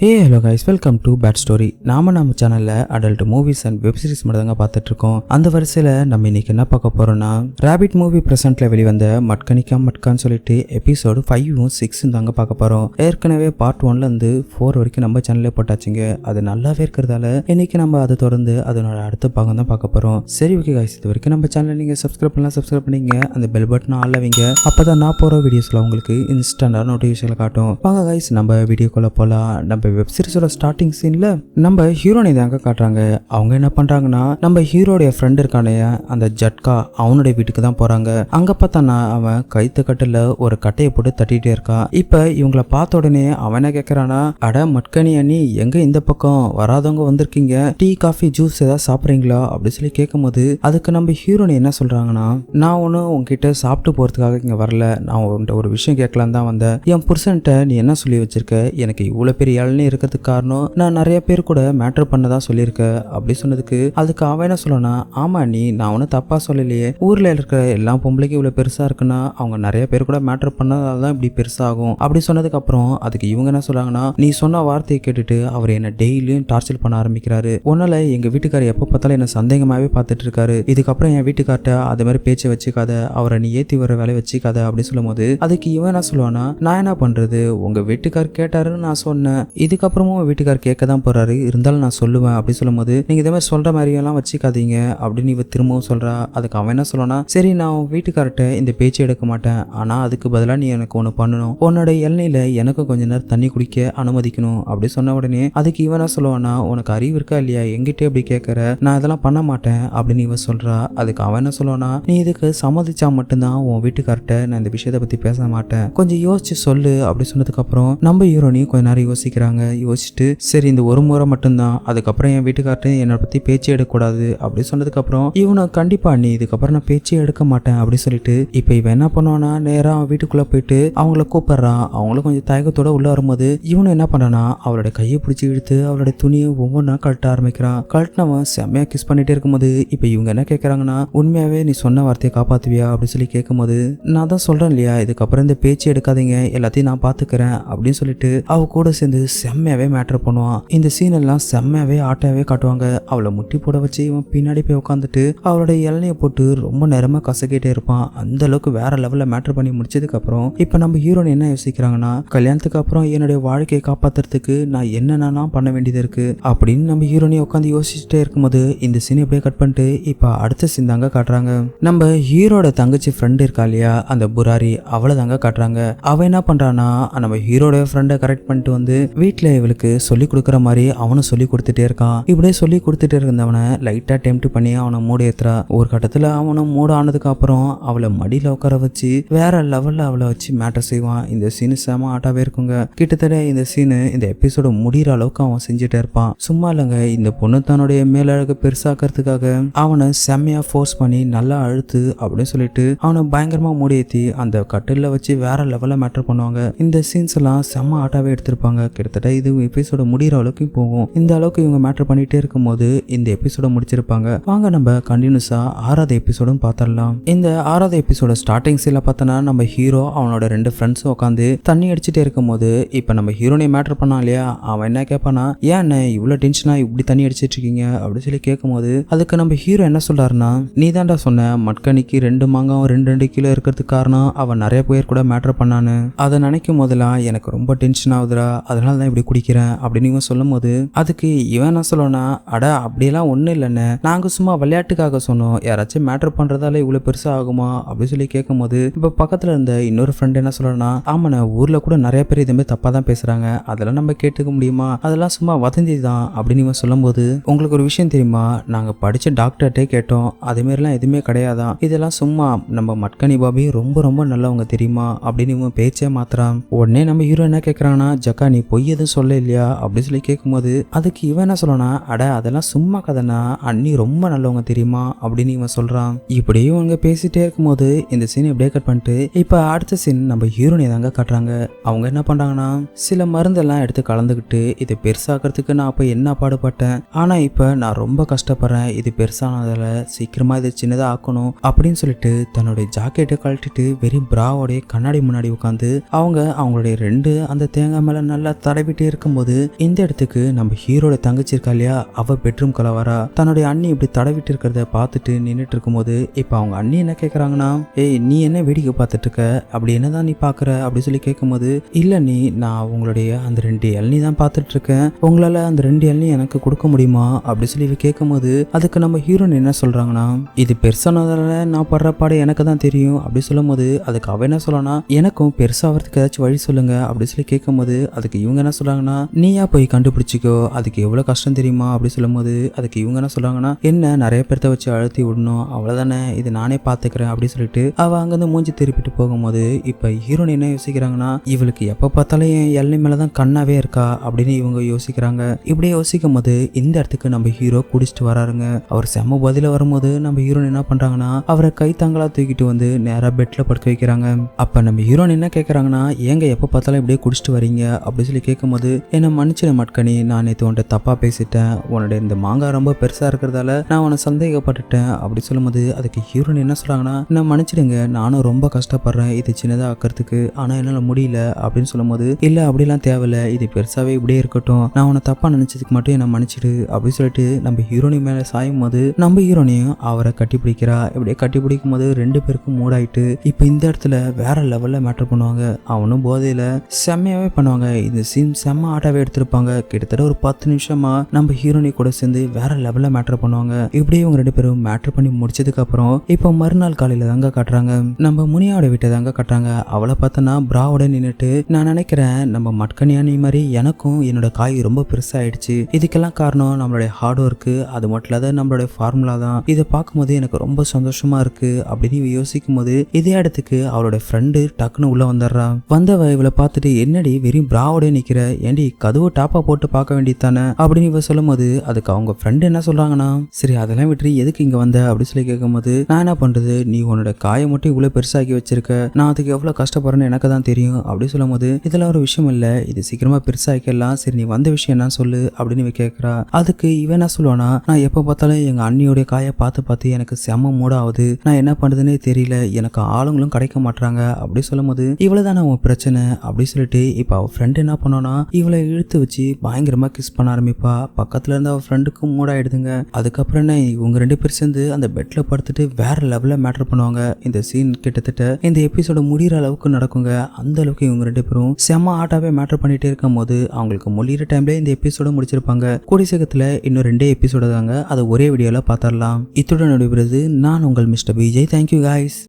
Hey hello guys welcome to bad story நாம நம்ம சேனல்ல adult movies and web series மட்டும் தாங்க பார்த்துட்டு இருக்கோம் அந்த வரிசையில நம்ம இன்னைக்கு என்ன பார்க்க போறோம்னா ரேபிட் மூவி பிரசன்ட்ல வெளிவந்த மட்கனிக்கா மட்கான்னு சொல்லிட்டு எபிசோடு ஃபைவும் சிக்ஸும் தாங்க பார்க்க போறோம். ஏற்கனவே பார்ட் ஒன்ல இருந்து ஃபோர் வரைக்கும் நம்ம சேனல்ல போட்டாச்சுங்க. அது நல்லாவே இருக்கிறதால இன்னைக்கு நம்ம அதை தொடர்ந்து அதனோட அடுத்த பாகம் தான் பார்க்க போறோம். சரி ஓகே கைஸ் இது வரைக்கும் நம்ம சேனலை நீங்க சப்ஸ்கிரைப் பண்ணலாம் சப்ஸ்கிரைப் பண்ணிங்க. அந்த பெல் பட்டன் ஆள் வைங்க. அப்பதான் நான் போற வீடியோஸ்ல உங்களுக்கு இன்ஸ்டன்டா நோட்டிஃபிகேஷன் காட்டும். வாங்க கைஸ் நம்ம வீடியோக்குள்ள போலாம். நம்ம வெப் சீரிஸோட ஸ்டார்டிங் சீனில் நம்ம ஹீரோனை தாங்க காட்டுறாங்க. அவங்க என்ன பண்ணுறாங்கன்னா நம்ம ஹீரோடைய ஃப்ரெண்ட் இருக்கானே அந்த ஜட்கா அவனுடைய வீட்டுக்கு தான் போகிறாங்க அங்கே பார்த்தானா அவன் கைத்து கட்டில் ஒரு கட்டையை போட்டு தட்டிகிட்டே இருக்கான் இப்போ இவங்கள பார்த்த உடனே அவன் என்ன அட மட்கனி அண்ணி எங்கே இந்த பக்கம்? வராதவங்க வந்திருக்கீங்க. டீ காஃபி ஜூஸ் ஏதாவது சாப்பிட்றீங்களா? அப்படின்னு சொல்லி கேட்கும்போது அதுக்கு நம்ம ஹீரோனை என்ன சொல்கிறாங்கன்னா நான் ஒன்றும் உங்ககிட்ட சாப்பிட்டு போகிறதுக்காக இங்கே வரல. நான் உன்கிட்ட ஒரு விஷயம் கேட்கலாம் தான் வந்தேன். என் புருஷன்கிட்ட நீ என்ன சொல்லி வச்சிருக்க? எனக்கு இவ்வளோ பெரிய இளநீ இருக்கிறதுக்கு காரணம் நான் நிறைய பேர் கூட மேட்ரு பண்ணதான் சொல்லியிருக்கேன். அப்படி சொன்னதுக்கு அதுக்கு அவன் என்ன சொல்லனா ஆமா நீ நான் ஒன்றும் தப்பா சொல்லலையே. ஊர்ல இருக்கிற எல்லா பொம்பளைக்கும் இவ்வளோ பெருசா இருக்குன்னா அவங்க நிறைய பேர் கூட மேட்ரு பண்ணதால தான் இப்படி பெருசாகும். அப்படி சொன்னதுக்கு அப்புறம் அதுக்கு இவங்க என்ன சொல்றாங்கன்னா நீ சொன்ன வார்த்தையை கேட்டுட்டு அவர் என்ன டெய்லியும் டார்ச்சர் பண்ண ஆரம்பிக்கிறாரு. ஒன்னால எங்க வீட்டுக்காரர் எப்போ பார்த்தாலும் என்ன சந்தேகமாவே பார்த்துட்டு இருக்காரு. இதுக்கப்புறம் என் வீட்டுக்கார்ட்ட அது மாதிரி பேச்சை வச்சுக்காத அவரை நீ ஏத்தி வர வேலையை வச்சுக்காத. அப்படின்னு சொல்லும்போது அதுக்கு இவன் என்ன சொல்லுவானா நான் என்ன பண்றது? உங்க வீட்டுக்கார் கேட்டாருன்னு நான் சொன்னேன். இதுக்கப்புறமும் வீட்டுக்கார் கேட்க தான் போறாரு. இருந்தாலும் நான் சொல்லுவேன் அப்படி சொல்லும்போது நீங்க இதே மாதிரி சொல்ற மாதிரியெல்லாம் வச்சுக்காதீங்க அப்படின்னு இவ திரும்பவும் சொல்றா. அதுக்கு அவன் என்ன சொல்லனா சரி நான் உன் வீட்டுக்கார்ட்ட இந்த பேச்சு எடுக்க மாட்டேன். ஆனா அதுக்கு பதிலாக நீ எனக்கு ஒன்று பண்ணணும். உன்னோட இளநில எனக்கும் கொஞ்ச நேரம் தண்ணி குடிக்க அனுமதிக்கணும் அப்படி சொன்ன உடனே அதுக்கு இவன் என்ன சொல்லுவானா உனக்கு அறிவு இருக்கா இல்லையா? எங்கிட்டே அப்படி கேட்கற நான் இதெல்லாம் பண்ண மாட்டேன் அப்படின்னு இவன் சொல்றா. அதுக்கு அவன் என்ன சொல்லுவானா நீ இதுக்கு சம்மதிச்சா மட்டும்தான் உன் வீட்டுக்கார்ட்ட நான் இந்த விஷயத்தை பத்தி பேச மாட்டேன். கொஞ்சம் யோசிச்சு சொல்லு அப்படி சொன்னதுக்கு அப்புறம் நம்ம ஹீரோனி கொஞ்ச நேரம் யோசிக்கிறாங்க. யோசிச்சுட்டு சரி இந்த ஒரு முறை மட்டும்தான். அதுக்கப்புறம் என் வீட்டுக்கார்ட்டு என்னை பற்றி பேச்சே எடுக்கக்கூடாது. அப்படி சொன்னதுக்கப்புறம் இவனை கண்டிப்பா நீ இதுக்கப்புறம் நான் பேச்சே எடுக்க மாட்டேன். அப்படின்னு சொல்லிட்டு இப்போ இவன் என்ன பண்ணுவானா நேராக அவன் வீட்டுக்குள்ளே போயிட்டு அவங்கள கூப்பிட்றான் அவங்களும் கொஞ்சம் தயக்கத்தோட உள்ள வரும்போது இவனும் என்ன பண்ணானா அவளோட கையை பிடிச்சி இழுத்து அவளோட துணியை ஒவ்வொன்றா கழட்ட ஆரம்பிக்கிறான். கழட்டினவன் செம்மையாக கிஸ் பண்ணிட்டே இருக்கும்போது இப்போ இவங்க என்ன கேட்கறாங்கன்னா உண்மையாகவே நீ சொன்ன வார்த்தையை காப்பாற்றுவியா அப்படின்னு சொல்லி கேட்கும்போது நான் தான் சொல்கிறேன் இல்லையா? இதுக்கப்புறம் இந்த பேச்சு எடுக்காதீங்க. எல்லாத்தையும் நான் பார்த்துக்கிறேன் அப்படின்னு சொல்லிட்டு அவ கூட சேர்ந்து செம்மையாவே மேட்டர் பண்ணுவான். இந்த சீன் எல்லாம் செம்மையாவே ஆட்டாவே காட்டுவாங்க. அவளை முட்டி போட வச்சு இவன் பின்னாடி போய் உட்காந்துட்டு அவளோட இளநியை போட்டு ரொம்ப நேரமா கசக்கிட்டே இருப்பான். அந்த அளவுக்கு வேற லெவல்ல மேட்டர் பண்ணி முடிச்சதுக்கு அப்புறம் இப்போ நம்ம ஹீரோன் என்ன யோசிக்கிறாங்கன்னா கல்யாணத்துக்கு அப்புறம் என்னுடைய வாழ்க்கையை காப்பாத்துறதுக்கு நான் என்னென்னலாம் பண்ண வேண்டியது இருக்கு? அப்படின்னு நம்ம ஹீரோனே உட்காந்து யோசிச்சுட்டே இருக்கும்போது இந்த சீன் அப்படியே கட் பண்ணிட்டு இப்போ அடுத்த சீன் தாங்க காட்டுறாங்க. நம்ம ஹீரோட தங்கச்சி ஃப்ரெண்ட் இருக்கா இல்லையா? அந்த புராரி அவளை தாங்க காட்டுறாங்க. அவ என்ன பண்றானா நம்ம ஹீரோட ஃப்ரெண்டை கரெக்ட் பண்ணிட்டு வந்து வீட்டில் இவளுக்கு சொல்லி கொடுக்குற மாதிரி அவனும் சொல்லி கொடுத்துட்டே இருக்கான். இப்படியே சொல்லி கொடுத்துட்டே இருந்தவனை லைட்டாக டெம்ட் பண்ணி அவனை மூட ஏத்துறா. ஒரு கட்டத்தில் அவனும் மூட ஆனதுக்கு அப்புறம் அவளை மடியில் உட்கார வச்சு வேற லெவலில் அவளை வச்சு மேட்டர் செய்வான். இந்த சீனு செம ஆட்டாவே இருக்குங்க. கிட்டத்தட்ட இந்த சீனு இந்த எபிசோட முடிகிற அளவுக்கு அவன் செஞ்சுட்டே இருப்பான். சும்மா இல்லைங்க இந்த பொண்ணு தன்னுடைய மேலழகு பெருசாக்கிறதுக்காக அவனை செம்மையா ஃபோர்ஸ் பண்ணி நல்லா அழுத்து அப்படின்னு சொல்லிட்டு அவனை பயங்கரமா மூடி ஏற்றி அந்த கட்டில வச்சு வேற லெவலில் மேட்டர் பண்ணுவாங்க. இந்த சீன்ஸ் எல்லாம் செம்ம ஆட்டாவே எடுத்திருப்பாங்க. கிட்டத்தட்ட இது எபிசோட முடிகிற அளவுக்கு போகும். இந்த அளவுக்கு இவங்க மேட்டர் பண்ணிட்டே இருக்கும்போது இந்த எபிசோட முடிச்சிருப்பாங்க. வாங்க நம்ம கண்டினியூஸா ஆறாவது எபிசோடும் பார்த்துடலாம் இந்த ஆறாவது எபிசோட ஸ்டார்டிங் சீல பார்த்தோன்னா நம்ம ஹீரோ அவனோட ரெண்டு ஃப்ரெண்ட்ஸும் உட்காந்து தண்ணி அடிச்சுட்டே இருக்கும்போது இப்போ நம்ம ஹீரோனை மேட்டர் பண்ணான் இல்லையா? அவன் என்ன கேட்பானா ஏன் என்ன இவ்வளோ டென்ஷனா இப்படி தண்ணி அடிச்சிட்டு இருக்கீங்க? அப்படின்னு சொல்லி கேட்கும்போது அதுக்கு நம்ம ஹீரோ என்ன சொல்றாருன்னா நீ தான்டா சொன்ன மட்கனிக்கு ரெண்டு மாங்காவும் ரெண்டு ரெண்டு கிலோ இருக்கிறதுக்கு காரணம் அவன் நிறைய பேர் கூட மேட்டர் பண்ணான்னு. அதை நினைக்கும் போதெல்லாம் எனக்கு ரொம்ப டென்ஷன் ஆகுதுடா. அதனால தான் இப்படி குடிக்கிறேன் அப்படின்னு இவன் சொல்லும் போது அதுக்கு இவன் என்ன சொல்லனா அட அப்படியெல்லாம் ஒன்றும் இல்லைண்ணே. நாங்கள் சும்மா விளையாட்டுக்காக சொன்னோம். யாராச்சும் மேட்ரு பண்ணுறதால இவ்வளோ பெருசாக ஆகுமா? அப்படின்னு சொல்லி கேட்கும்போது இப்போ பக்கத்தில் இருந்த இன்னொரு ஃப்ரெண்ட் என்ன சொல்லணும்னா ஆமாண்ணே ஊரில் கூட நிறைய பேர் இதுமாதிரி தப்பாக தான் பேசுகிறாங்க அதெல்லாம் நம்ம கேட்டுக்க முடியுமா? அதெல்லாம் சும்மா வதந்தி தான் அப்படின்னு இவன் சொல்லும்போது உங்களுக்கு ஒரு விஷயம் தெரியுமா? நாங்கள் படித்த டாக்டர்கிட்டே கேட்டோம். அதுமாரிலாம் எதுவுமே கிடையாதான். இதெல்லாம் சும்மா நம்ம மட்கனி பாபி ரொம்ப ரொம்ப நல்லவங்க தெரியுமா? அப்படின்னு இவன் பேச்சே மாத்திரம் உடனே நம்ம ஹீரோ என்ன கேட்குறாங்கன்னா ஜக்கா நீ பொய் எதுவும் சொல்ல இல்லையா அப்படின்னு சொல்லி கேட்கும்போது அதுக்கு இவன் என்ன சொல்லனா அட அதெல்லாம் சும்மா கதைனா அண்ணி ரொம்ப நல்லவங்க தெரியுமா? அப்படின்னு இவன் சொல்றான். இப்படியே இவங்க பேசிட்டே இருக்கும்போது இந்த சீன் இப்படியே கட் பண்ணிட்டு இப்போ அடுத்த சீன் நம்ம ஹீரோனை தாங்க காட்டுறாங்க. அவங்க என்ன பண்றாங்கன்னா சில மருந்தெல்லாம் எடுத்து கலந்துக்கிட்டு இதை பெருசாக்கிறதுக்கு நான் அப்ப என்ன பாடுபட்டேன்? ஆனா இப்போ நான் ரொம்ப கஷ்டப்படுறேன். இது பெருசானதில் சீக்கிரமா இது சின்னதாக ஆக்கணும் அப்படின்னு சொல்லிட்டு தன்னுடைய ஜாக்கெட்டை கழட்டிட்டு வெறும் பிராவோடைய கண்ணாடி முன்னாடி உட்காந்து அவங்க அவங்களுடைய ரெண்டு அந்த தேங்காய் மேல நல்லா தடவி விளையாடிக்கிட்டே இருக்கும்போது இந்த இடத்துக்கு நம்ம ஹீரோட தங்கச்சி இருக்கா இல்லையா? அவ பெட்ரூம் வரா தன்னுடைய அண்ணி இப்படி தடவிட்டு இருக்கிறத பார்த்துட்டு நின்றுட்டு இருக்கும்போது இப்போ அவங்க அண்ணி என்ன கேட்குறாங்கன்னா ஏய் நீ என்ன வேடிக்கை பார்த்துட்டு இருக்க? அப்படி என்னதான் நீ பார்க்குற? அப்படி சொல்லி கேட்கும்போது இல்லை நீ நான் உங்களுடைய அந்த ரெண்டு இளநீ தான் பார்த்துட்டு இருக்கேன். உங்களால் அந்த ரெண்டு இளநீ எனக்கு கொடுக்க முடியுமா? அப்படி சொல்லி கேட்கும்போது அதுக்கு நம்ம ஹீரோன் என்ன சொல்கிறாங்கன்னா இது பெருசானதால நான் படுற பாடு எனக்கு தான் தெரியும். அப்படி சொல்லும்போது அதுக்கு அவ என்ன சொல்லனா எனக்கும் பெருசாகிறதுக்கு ஏதாச்சும் வழி சொல்லுங்க. அப்படி சொல்லி கேட்கும்போது அதுக்கு இவங்க என்ன சொல்றாங்கன்னா நீயா போய் கண்டுபிடிச்சிக்கோ அதுக்கு எவ்வளோ கஷ்டம் தெரியுமா? அப்படி சொல்லும்போது அதுக்கு இவங்க என்ன சொல்றாங்கன்னா என்ன நிறைய பேர்த்த வச்சு அழுத்தி விடணும் அவ்வளோதானே இது நானே பார்த்துக்கிறேன் அப்படின்னு சொல்லிட்டு அவ அங்கேருந்து மூஞ்சி திருப்பிட்டு போகும்போது இப்போ ஹீரோன் என்ன யோசிக்கிறாங்கன்னா இவளுக்கு எப்போ பார்த்தாலும் என் எல்லை மேலே தான் கண்ணாவே இருக்கா? அப்படின்னு இவங்க யோசிக்கிறாங்க. இப்படி யோசிக்கும் போது இந்த இடத்துக்கு நம்ம ஹீரோ குடிச்சிட்டு வராருங்க. அவர் செம்ம பதில வரும்போது நம்ம ஹீரோன் என்ன பண்றாங்கன்னா அவரை கை தாங்களா தூக்கிட்டு வந்து நேரா பெட்ல படுக்க வைக்கிறாங்க. அப்ப நம்ம ஹீரோன் என்ன கேட்கறாங்கன்னா ஏங்க எப்போ பார்த்தாலும் இப்படியே குடிச்சிட்டு வரீங்க? அப்படின்னு சொல்லி கேட்கும்போது என்ன மன்னிச்சிட மட்கனி நான் நேற்று உன்ட்ட தப்பா பேசிட்டேன். உன்னோட இந்த மாங்காய் ரொம்ப பெருசா இருக்கிறதால நான் உன்னை சந்தேகப்பட்டுட்டேன். அப்படி சொல்லும்போது அதுக்கு ஹீரோன் என்ன சொல்றாங்கன்னா நான் மன்னிச்சிடுங்க நானும் ரொம்ப கஷ்டப்படுறேன். இது சின்னதா ஆக்கிறதுக்கு ஆனா என்னால முடியல. அப்படின்னு சொல்லும்போது இல்ல அப்படிலாம் தேவையில்ல. இது பெருசாவே இப்படியே இருக்கட்டும். நான் உன்னை தப்பா நினைச்சதுக்கு மட்டும் என்ன மன்னிச்சிடு. அப்படின்னு சொல்லிட்டு நம்ம ஹீரோனி மேல சாயும் போது நம்ம ஹீரோனையும் அவரை கட்டி பிடிக்கிறா இப்படியே கட்டி பிடிக்கும் போது ரெண்டு பேருக்கும் மூடாயிட்டு இப்போ இந்த இடத்துல வேற லெவல்ல மேட்டர் பண்ணுவாங்க. அவனும் போதையில செம்மையாவே பண்ணுவாங்க. இந்த சீன் செம்ம ஆட்டாவே எடுத்திருப்பாங்க. கிட்டத்தட்ட ஒரு பத்து நிமிஷமா நம்ம ஹீரோனி கூட சேர்ந்து வேற லெவல்ல மேட்டர் பண்ணுவாங்க. இப்படியே இவங்க ரெண்டு பேரும் மேட்டர் பண்ணி முடிச்சதுக்கு அப்புறம் இப்போ மறுநாள் காலையில தாங்க காட்டுறாங்க. நம்ம முனியாவோட வீட்டை தாங்க காட்டுறாங்க. அவளை பார்த்தோன்னா பிராவோட நின்றுட்டு நான் நினைக்கிறேன் நம்ம மட்கனியானி மாதிரி எனக்கும் என்னோட காய் ரொம்ப பெருசாயிடுச்சு. இதுக்கெல்லாம் காரணம் நம்மளுடைய ஹார்ட் ஒர்க்கு அது மட்டும் இல்லாத நம்மளுடைய ஃபார்முலா தான். இதை பார்க்கும்போது எனக்கு ரொம்ப சந்தோஷமா இருக்கு. அப்படின்னு யோசிக்கும் போது இதே இடத்துக்கு அவளோட ஃப்ரெண்டு டக்குன்னு உள்ள வந்துடுறான். வந்தவ இவளை பார்த்துட்டு என்னடி வெறும் பிராவோட நிக்கிற? ஏண்டி கதவு டாப்பா போட்டு பார்க்க வேண்டியது தானே? அப்படின்னு இவ சொல்லும்போது அதுக்கு அவங்க ஃப்ரெண்டு என்ன சொல்றாங்கன்னா சரி அதெல்லாம் விட்டு எதுக்கு இங்க வந்த? அப்படின்னு சொல்லி கேட்கும்போது நான் என்ன பண்றது? நீ உன்னோட காயை மட்டும் இவ்வளவு பெருசாக்கி வச்சிருக்க. நான் அதுக்கு எவ்வளவு கஷ்டப்படுறேன்னு எனக்கு தான் தெரியும். அப்படி சொல்லும்போது இதெல்லாம் ஒரு விஷயம் இல்ல. இது சீக்கிரமா பெருசாக்கலாம் சரி நீ வந்த விஷயம் என்ன சொல்லு. அப்படின்னு இவ கேட்கறா அதுக்கு இவன் என்ன சொல்லுவானா நான் எப்ப பார்த்தாலும் எங்க அண்ணியோட காயை பார்த்து பார்த்து எனக்கு செம மூடாகுது. நான் என்ன பண்றதுன்னே தெரியல. எனக்கு ஆளுங்களும் கிடைக்க மாட்றாங்க. அப்படி சொல்லும்போது இவ்வளவுதானே உன் பிரச்சனை? அப்படி சொல்லிட்டு இப்ப அவ ஃப்ரெண்ட் என்ன பண்ணோன்னா இவளை இழுத்து வச்சு பயங்கரமா கிஸ் பண்ண ஆரம்பிப்பா. பக்கத்துல இருந்த அவ ஃப்ரெண்டுக்கும் மூடாயிடுதுங்க அதுக்கப்புறம் என்ன இவங்க ரெண்டு பேரும் சேர்ந்து அந்த பெட்ல படுத்துட்டு வேற லெவல்ல மேட்டர் பண்ணுவாங்க. இந்த சீன் கிட்டத்தட்ட இந்த எபிசோட முடிகிற அளவுக்கு நடக்குங்க. அந்த அளவுக்கு இவங்க ரெண்டு பேரும் செம ஆட்டாவே மேட்டர் பண்ணிட்டே இருக்கும் போது அவங்களுக்கு முடிகிற டைம்ல இந்த எபிசோட முடிச்சிருப்பாங்க. கூடிய இன்னும் ரெண்டே எபிசோட தாங்க. அதை ஒரே வீடியோல பார்த்தரலாம் இத்துடன் நடைபெறுது. நான் உங்கள் மிஸ்டர் விஜய். Thank you guys